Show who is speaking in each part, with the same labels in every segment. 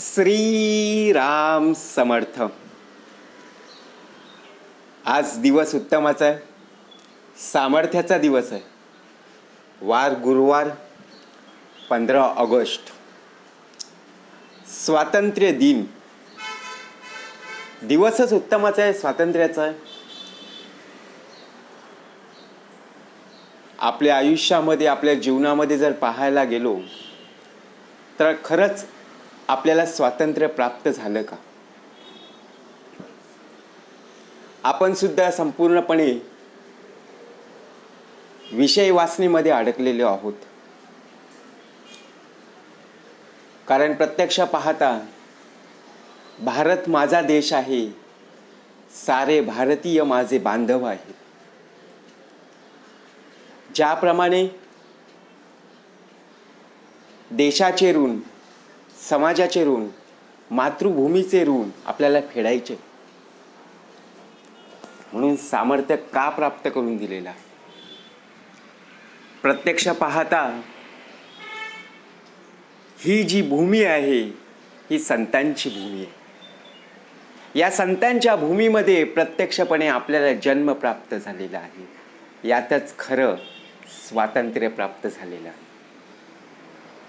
Speaker 1: श्रीराम समर्थ. आज दिवस उत्तमाचा आहे. सामर्थ्याचा दिवस आहे. वार गुरुवार पंधरा ऑगस्ट. स्वातंत्र्य दिन. दिवसच उत्तमाचा आहे स्वातंत्र्याचा आहे. आपल्या आयुष्यामध्ये आपल्या जीवनामध्ये जर पाहायला गेलो तर खरंच आपल्याला स्वातंत्र्य प्राप्त झालं का? आपण सुद्धा संपूर्णपणे विषय वाचनेमध्ये अडकलेलो आहोत. कारण प्रत्यक्ष पाहता भारत माझा देश आहे सारे भारतीय माझे बांधव आहेत. ज्याप्रमाणे देशाचे ऋण समाजाचे ऋण मातृभूमीचे ऋण आपल्याला फेडायचे. म्हणून सामर्थ्य का प्राप्त करून दिलेलं? आहे प्रत्यक्ष पाहता ही जी भूमी आहे ही संतांची भूमी आहे. या संतांच्या भूमीमध्ये प्रत्यक्षपणे आपल्याला जन्म प्राप्त झालेला आहे. यातच खरं स्वातंत्र्य प्राप्त झालेलं आहे.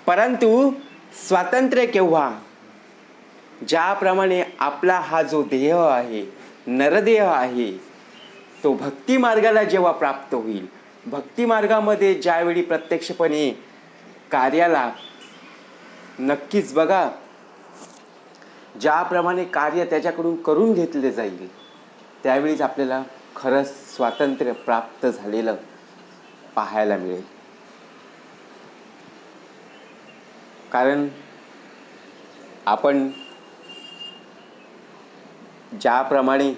Speaker 1: परंतु स्वातंत्र्य केव्हा? ज्याप्रमाणे आपला हा जो देह आहे नरदेह आहे तो भक्ती मार्गाला जेव्हा प्राप्त होईल भक्ती मार्गामध्ये ज्यावेळी प्रत्यक्षपणे कार्याला नक्कीच बघा ज्याप्रमाणे कार्य त्याच्याकडून करून घेतले जाईल त्यावेळीच आपल्याला खरंच स्वातंत्र्य प्राप्त झालेलं पाहायला मिळेल. कारण आपण ज्याप्रमाणे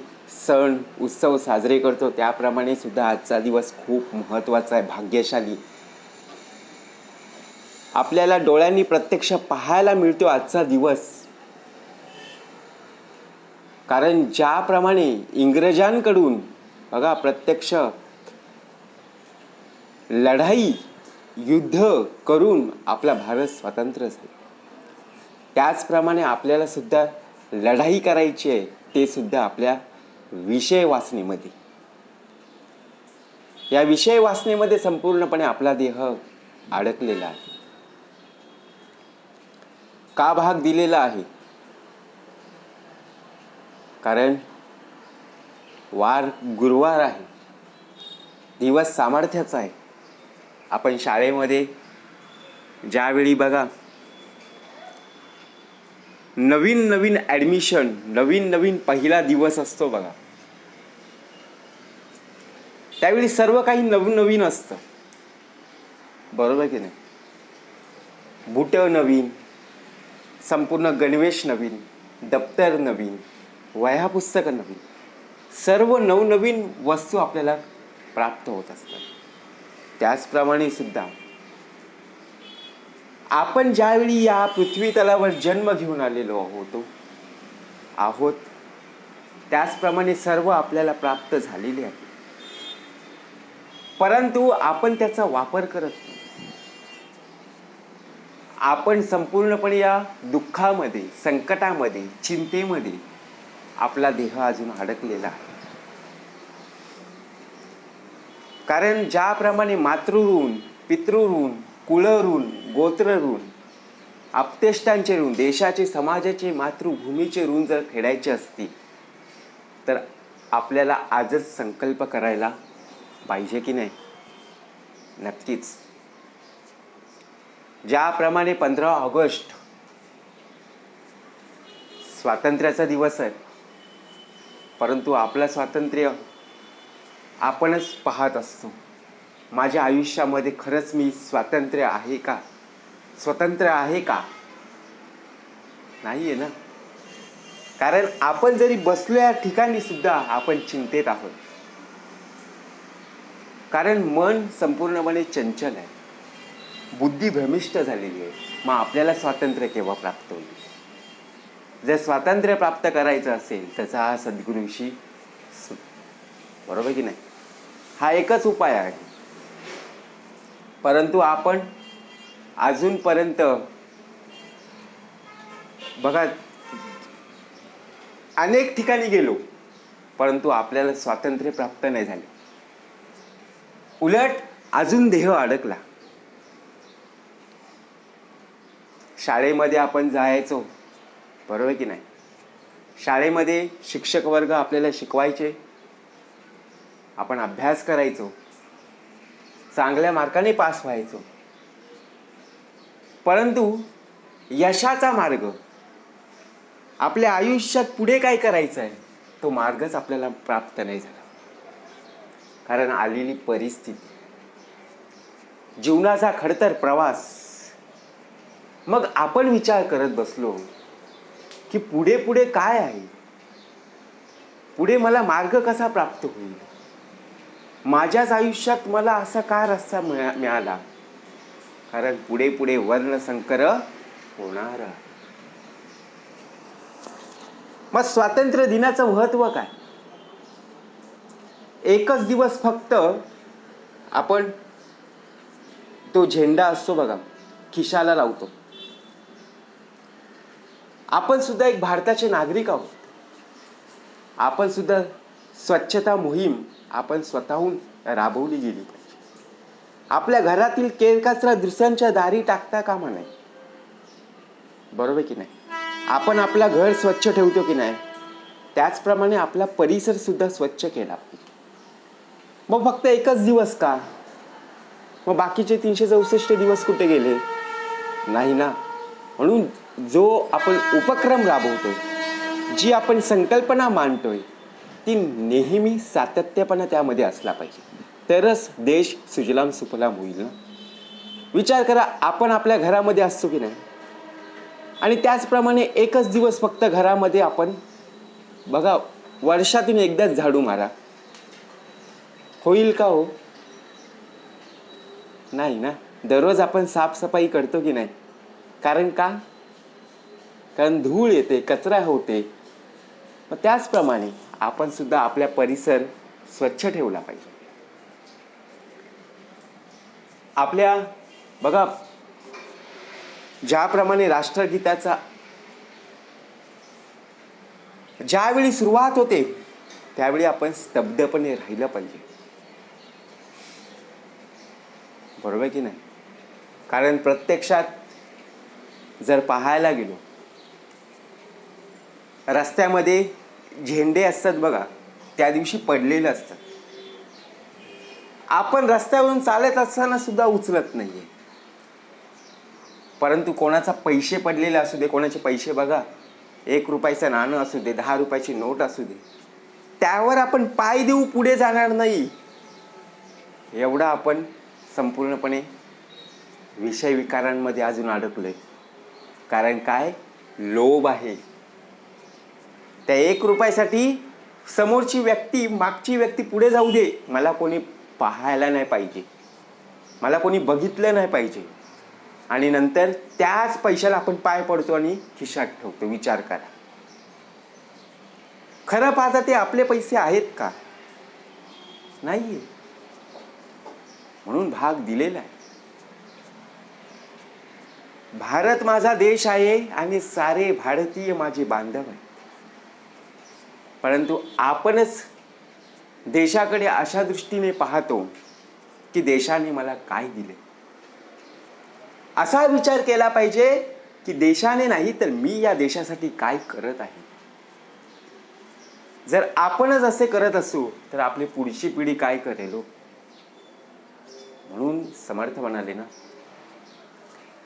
Speaker 1: सण उत्सव साजरे करतो त्याप्रमाणे सुद्धा आजचा दिवस खूप महत्त्वाचा आहे भाग्यशाली. आपल्याला डोळ्यांनी प्रत्यक्ष पाहायला मिळतो आजचा दिवस. कारण ज्याप्रमाणे इंग्रजांकडून बघा प्रत्यक्ष लढाई युद्ध करून आपला भारत स्वतंत्र झाला. त्याचप्रमाणे आपल्याला सुद्धा लढाई करायची आहे ते सुद्धा आपल्या विषय वाचनेमध्ये या विषय वाचनेमध्ये संपूर्णपणे आपला देह अडकलेला आहे. का भाग दिलेला आहे? कारण वार गुरुवार आहे. दिवस सामर्थ्याचा आहे. आपण शाळेमध्ये ज्यावेळी बघा नवीन नवीन ॲडमिशन नवीन नवीन पहिला दिवस असतो बघा. त्यावेळी सर्व काही नवीन नवीन असतं. बरोबर की नाही? बुटं नवीन संपूर्ण गणवेश नवीन दप्तर नवीन वह्या पुस्तकं नवीन सर्व नवनवीन वस्तू आपल्याला प्राप्त होत असतात. त्याचप्रमाणे सुद्धा आपण ज्यावेळी या पृथ्वी तलावर जन्म घेऊन आलेलो आहोत आहोत त्याचप्रमाणे सर्व आपल्याला प्राप्त झालेले आहे. परंतु आपण त्याचा वापर करत नाही. आपण संपूर्णपणे या दुःखामध्ये संकटामध्ये चिंतेमध्ये आपला देह अजून अडकलेला आहे. कारण ज्याप्रमाणे मातृऋण पितृऋण कुळऋण गोत्रऋण आपतेष्टांचे ऋण देशाचे समाजाचे मातृभूमीचे ऋण जर फेडायचे असतील तर आपल्याला आजच संकल्प करायला पाहिजे की नाही? नक्कीच. ज्याप्रमाणे पंधरा ऑगस्ट स्वातंत्र्याचा दिवस आहे परंतु आपलं स्वातंत्र्य आपणच पाहत असतो. माझ्या आयुष्यामध्ये खरंच मी स्वातंत्र्य आहे का? स्वतंत्र आहे का? नाही आहे ना? कारण आपण जरी बसलो या ठिकाणी सुद्धा आपण चिंतेत आहोत. कारण मन संपूर्णपणे चंचल आहे. बुद्धी भ्रमिष्ट झालेली आहे. मग आपल्याला स्वातंत्र्य केव्हा प्राप्त होईल? जर स्वातंत्र्य प्राप्त करायचं असेल त्याचा हा सद्गुरूशी बरोबर की नाही? हा एकच उपाय आहे. परंतु आपण अजूनपर्यंत बघा अनेक ठिकाणी गेलो परंतु आपल्याला स्वातंत्र्य प्राप्त नाही झाले. उलट अजून देह अडकला. शाळेमध्ये आपण जायचो बरोबर की नाही? शाळेमध्ये शिक्षक वर्ग आपल्याला शिकवायचे आपण अभ्यास करायचो. चांगल्या मार्काने पास व्हायचो. परंतु यशाचा मार्ग आपल्या आयुष्यात पुढे काय करायचं आहे तो मार्गच आपल्याला प्राप्त नाही झाला. कारण आलेली परिस्थिती जीवनाचा खडतर प्रवास मग आपण विचार करत बसलो की पुढे पुढे काय आहे? पुढे मला मार्ग कसा प्राप्त होईल? माझ्याच आयुष्यात मला असा काय रस्ता मिळा मिळाला? कारण पुढे पुढे वर्णसंकर होणार. मग स्वातंत्र्य दिनाचं महत्त्व काय? एकच दिवस फक्त आपण तो झेंडा असतो बघा खिशाला लावतो. आपण सुद्धा एक भारताचे नागरिक आहोत. आपण सुद्धा स्वच्छता मोहीम आपण स्वतःहून राबवली गेली पाहिजे. आपल्या घरातील केरकचरा दुसऱ्यांच्या दारी टाकता कामा नाही बरोबर की नाही? आपण आपलं घर स्वच्छ ठेवतो की नाही? त्याचप्रमाणे आपला परिसर सुद्धा स्वच्छ केला पाहिजे. मग फक्त एकच दिवस का? मग बाकीचे तीनशे चौसष्ट दिवस कुठे गेले? नाही ना. म्हणून जो आपण उपक्रम राबवतोय जी आपण संकल्पना मांडतोय ती नेहमी सातत्यपणा त्यामध्ये असला पाहिजे. तरच देश सुजलाम सुफलाम होईल ना? विचार करा आपण आपल्या घरामध्ये असतो की नाही? आणि त्याचप्रमाणे एकच दिवस फक्त घरामध्ये आपण बघा वर्षातून एकदाच झाडू मारा. होईल का हो? नाही ना? दररोज आपण साफसफाई करतो की नाही? कारण का? कारण धूळ येते कचरा होते. मग त्याचप्रमाणे आपण सुद्धा आपल्या परिसर स्वच्छ ठेवला पाहिजे. आपल्या बघा ज्याप्रमाणे राष्ट्रगीताचा ज्यावेळी सुरुवात होते त्यावेळी आपण स्तब्धपणे राहिलं पाहिजे. बरोबर की नाही? कारण प्रत्यक्षात जर पाहायला गेलो रस्त्यामध्ये झेंडे असतात बघा त्या दिवशी पडलेले असतात आपण रस्त्यावरून चालत असताना सुद्धा उचलत आहे परंतु कोणाचा पैसे पडलेले असू दे कोणाचे पैसे बघा एक रुपयाचं नाणं असू दे दहा रुपयाची नोट असू दे त्यावर आपण पाय देऊ पुढे जाणार नाही. एवढा आपण संपूर्णपणे विषय विकारांमध्ये अजून अडकलोय. कारण काय? लोभ आहे. त्या एक रुपयासाठी समोरची व्यक्ती मागची व्यक्ती पुढे जाऊ दे मला कोणी पाहायला नाही पाहिजे. मला कोणी बघितलं नाही पाहिजे. आणि नंतर त्याच पैशाला आपण पाय पडतो आणि खिशात ठेवतो विचार करा. खरं पाहता ते आपले पैसे आहेत का? नाहीये. म्हणून भाग दिलेला आहे. भारत माझा देश आहे आणि सारे भारतीय माझे बांधव आहे परंतु आपणच देशाकडे अशा दृष्टीने पाहतो की देशाने मला काय दिले. असा विचार केला पाहिजे की देशाने नाही तर मी या देशासाठी काय करत आहे. जर आपणच असे करत असू तर आपली पुढची पिढी काय करेल हो? म्हणून समर्थ म्हणाले ना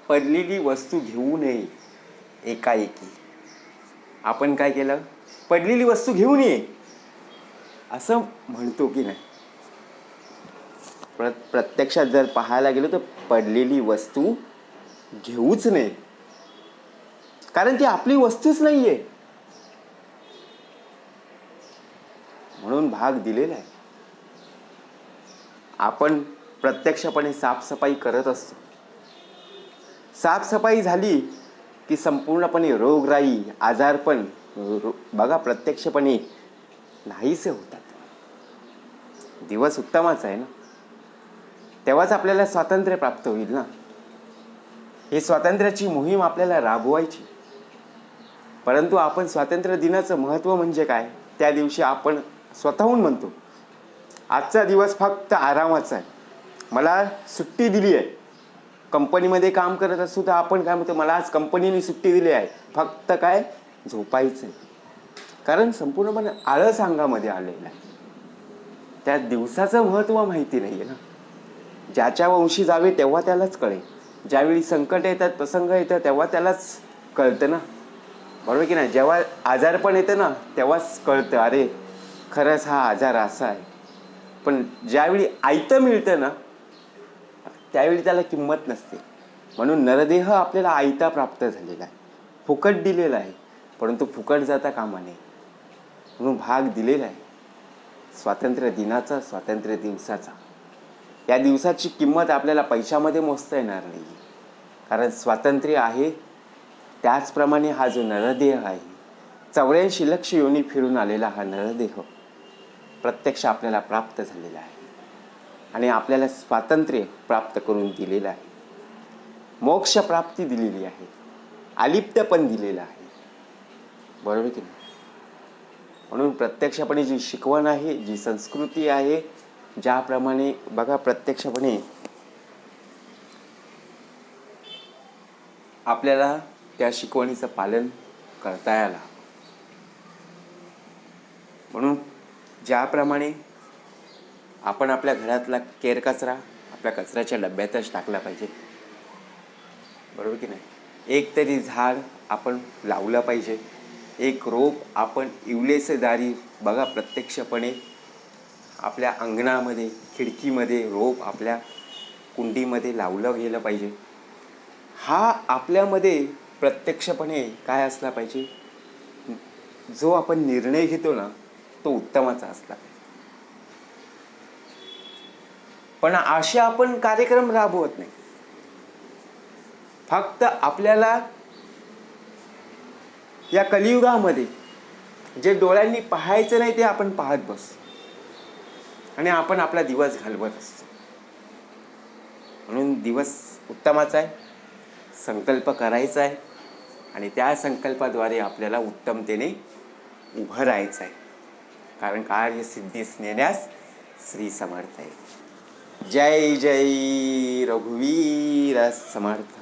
Speaker 1: पडलेली वस्तू घेऊ नये एकाएकी. आपण काय केलं? पडलेली वस्तू घेऊन ये. असं म्हणतो की नाही? प्र प्रत्यक्षात जर पाहायला गेलो तर पडलेली वस्तू घेऊच नये. कारण ती आपली वस्तूच नाहीये. म्हणून भाग दिलेला आहे. आपण प्रत्यक्षपणे साफसफाई करत असतो. साफसफाई झाली की संपूर्णपणे रोगराई आजारपण बघा प्रत्यक्षपणे नाहीसे होतात. दिवस उत्तमाच आहे ना? तेव्हाच आपल्याला स्वातंत्र्य प्राप्त होईल ना? ही स्वातंत्र्याची मोहीम आपल्याला राबवायची. परंतु आपण स्वातंत्र्य दिनाचं महत्त्व म्हणजे काय? त्या दिवशी आपण स्वतःहून म्हणतो आजचा दिवस फक्त आरामाचा आहे. मला सुट्टी दिली आहे. कंपनीमध्ये काम करत असू तर आपण काय म्हणतो मला आज कंपनीने सुट्टी दिली आहे. फक्त काय? झोपायचं आहे कारण संपूर्णपणे आळस अंगामध्ये आलेलं आहे. त्या दिवसाचं महत्त्व माहिती नाही आहे ना. ज्याच्या वंशी जावे तेव्हा त्यालाच कळेल. ज्यावेळी संकट येतात प्रसंग येतात तेव्हा त्यालाच कळतं ना. बरोबर की नाही? जेव्हा आजारपण येतं ना तेव्हाच कळतं अरे खरंच हा आजार असा आहे. पण ज्यावेळी आयतं मिळतं ना त्यावेळी त्याला किंमत नसते. म्हणून नरदेह आपल्याला आयता प्राप्त झालेला आहे. फुकट दिलेला आहे. परंतु फुकट जाता कामा नये म्हणून भाग दिलेला आहे. स्वातंत्र्य दिनाचा स्वातंत्र्य दिवसाचा. या दिवसाची किंमत आपल्याला पैशामध्ये मोजता येणार नाही. कारण स्वातंत्र्य आहे त्याचप्रमाणे हा जो नरदेह आहे चौऱ्याऐंशी लक्ष योनी फिरून आलेला हा नरदेह प्रत्यक्ष आपल्याला प्राप्त झालेला आहे. आणि आपल्याला स्वातंत्र्य प्राप्त करून दिलेलं आहे. मोक्ष प्राप्ती दिलेली आहे. आलिप्तपण दिलेलं आहे. बरोबर की नाही? म्हणून प्रत्यक्षपणे जी शिकवण आहे जी संस्कृती आहे ज्याप्रमाणे बघा प्रत्यक्षपणे आपल्याला त्या शिकवणीचं पालन करता यायला म्हणून ज्याप्रमाणे आपण आपल्या घरातला केर कचरा आपल्या कचऱ्याच्या डब्यातच टाकला पाहिजे. बरोबर की नाही? एक तरी झाड आपण लावलं पाहिजे. एक रोप आपण इवलेसेदारी बघा प्रत्यक्षपणे आपल्या अंगणामध्ये खिडकीमध्ये रोप आपल्या कुंडीमध्ये लावलं गेलं पाहिजे. हा आपल्यामध्ये प्रत्यक्षपणे काय असला पाहिजे? जो आपण निर्णय घेतो ना तो उत्तमाचा असला पाहिजे. पण असे आपण कार्यक्रम राबवत नाही. फक्त आपल्याला या कलियुगामध्ये जे डोळ्यांनी पाहायचं नाही ते आपण पाहत बस. आणि आपण आपला दिवस घालवत असतो. म्हणून दिवस उत्तमाचा आहे संकल्प करायचा आहे आणि त्या संकल्पाद्वारे आपल्याला उत्तमतेने उभं राहायचं आहे. कारण कार्य सिद्धीस नेण्यास श्री समर्थ आहे जय जय रघुवीर समर्थ.